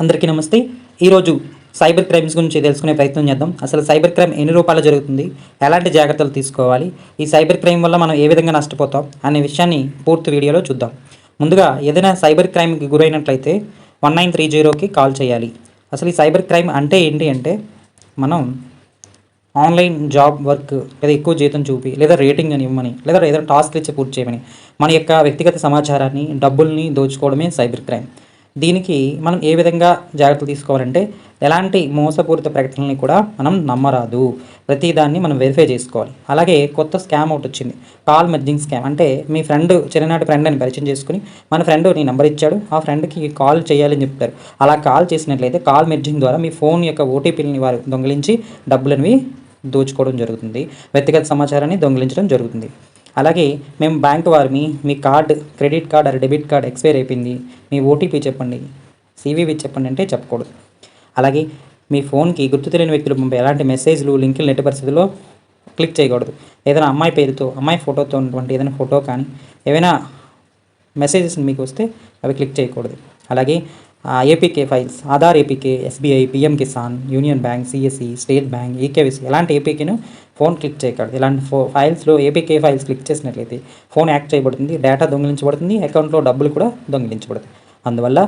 అందరికీ నమస్తే. ఈరోజు సైబర్ క్రైమ్స్ గురించి తెలుసుకునే ప్రయత్నం చేద్దాం. అసలు సైబర్ క్రైమ్ ఎన్ని రూపాయలు జరుగుతుంది? ఎలాంటి జాగ్రత్తలు తీసుకోవాలి? ఈ సైబర్ క్రైమ్ వల్ల మనం ఏ విధంగా నష్టపోతాం? అనే విషయాన్ని పూర్తి వీడియోలో చూద్దాం. ముందుగా ఏదైనా సైబర్ క్రైమ్కి గురైనట్లయితే వన్ నైన్ త్రీ జీరోకి కాల్ చేయాలి. అసలు ఈ సైబర్ క్రైమ్ అంటే ఏంటి అంటే మనం ఆన్లైన్ జాబ్ వర్క్ లేదా ఎక్కువ జీతం చూపి లేదా రేటింగ్ అని ఇవ్వమని లేదా ఏదైనా టాస్క్ ఇచ్చి పూర్తి చేయమని మన యొక్క వ్యక్తిగత సమాచారాన్ని డబ్బుల్ని దోచుకోవడమే సైబర్ క్రైమ్. దీనికి మనం ఏ విధంగా జాగ్రత్తలు తీసుకోవాలంటే ఎలాంటి మోసపూరిత ప్రకటనల్ని కూడా మనం నమ్మరాదు. ప్రతిదాన్ని మనం వెరిఫై చేసుకోవాలి. అలాగే కొత్త స్కామ్ ఒకటి వచ్చింది. కాల్ మెర్జింగ్ స్కామ్ అంటే మీ ఫ్రెండ్ చిన్ననాటి ఫ్రెండ్ అని పరిచయం చేసుకుని మన ఫ్రెండ్ నీ నెంబర్ ఇచ్చాడు. ఆ ఫ్రెండ్కి కాల్ చేయాలని చెప్తారు. అలా కాల్ చేసినట్లయితే కాల్ మెర్జింగ్ ద్వారా మీ ఫోన్ యొక్క ఓటీపీలని వారు దొంగిలించి డబ్బులనివి దోచుకోవడం జరుగుతుంది. వ్యక్తిగత సమాచారాన్ని దొంగిలించడం జరుగుతుంది. అలాగే మేము బ్యాంక్ వారిని మీ card credit card or debit card expire అయిపోయింది. మీ ఓటీపీ చెప్పండి. సివివి చెప్పండి అంటే చెప్పకూడదు. అలాగే మీ ఫోన్కి గుర్తు తెలియని వ్యక్తులు పంపే ఎలాంటి మెసేజ్లు లింకులు నెట్టి పరిస్థితుల్లో క్లిక్ చేయకూడదు. ఏదైనా అమ్మాయి పేరుతో అమ్మాయి ఫోటోతో ఉన్నటువంటి ఏదైనా ఫోటో కానీ ఏవైనా మెసేజెస్ మీకు వస్తే అవి క్లిక్ చేయకూడదు. అలాగే APK files Aadhaar APK SBI PM Kisan union bank CSC state bank eKYC ఎలాంటి ఏపీకేను ఫోన్ క్లిక్ చేయకూడదు. ఇలాంటి ఫో ఫైల్స్లో ఏపీకే ఫైల్స్ క్లిక్ చేసినట్లయితే ఫోన్ యాక్ట్ చేయబడుతుంది డేటా దొంగిలించబడుతుంది అకౌంట్లో డబ్బులు కూడా దొంగిలించబడుతుంది అందువల్ల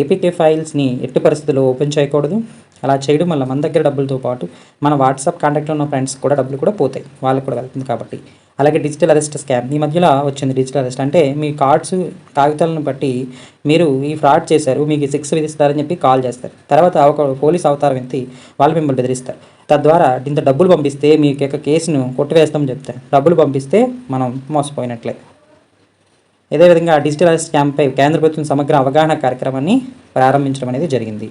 ఏపీకే ఫైల్స్ని ఎట్టి పరిస్థితుల్లో ఓపెన్ చేయకూడదు. అలా చేయడం వల్ల మన దగ్గర డబ్బులతో పాటు మన వాట్సాప్ కాంటాక్ట్లో ఉన్న ఫ్రెండ్స్ కూడా డబ్బులు కూడా పోతాయి. వాళ్ళకి కూడా వెళ్తుంది కాబట్టి. అలాగే డిజిటల్ అరెస్ట్ స్కామ్. ఈ మధ్యలో వచ్చింది డిజిటల్ అరెస్ట్. అంటే మీ కార్డ్స్ కాగితాలను బట్టి మీరు ఈ ఫ్రాడ్ చేశారు మీకు శిక్ష విధిస్తారని చెప్పి కాల్ చేస్తారు. తర్వాత ఒక పోలీస్ అవతారం ఎత్తి వాళ్ళు మిమ్మల్ని బెదిరిస్తారు. తద్వారా ఇంత డబ్బులు పంపిస్తే మీ యొక్క కేసును కొట్టివేస్తామని చెప్తారు. డబ్బులు పంపిస్తే మనం మోసపోయినట్లే. ఇదే విధంగా డిజిటల్ అరెస్ట్ స్కామ్పై కేంద్ర ప్రభుత్వం సమగ్ర అవగాహన కార్యక్రమాన్ని ప్రారంభించడం అనేది జరిగింది.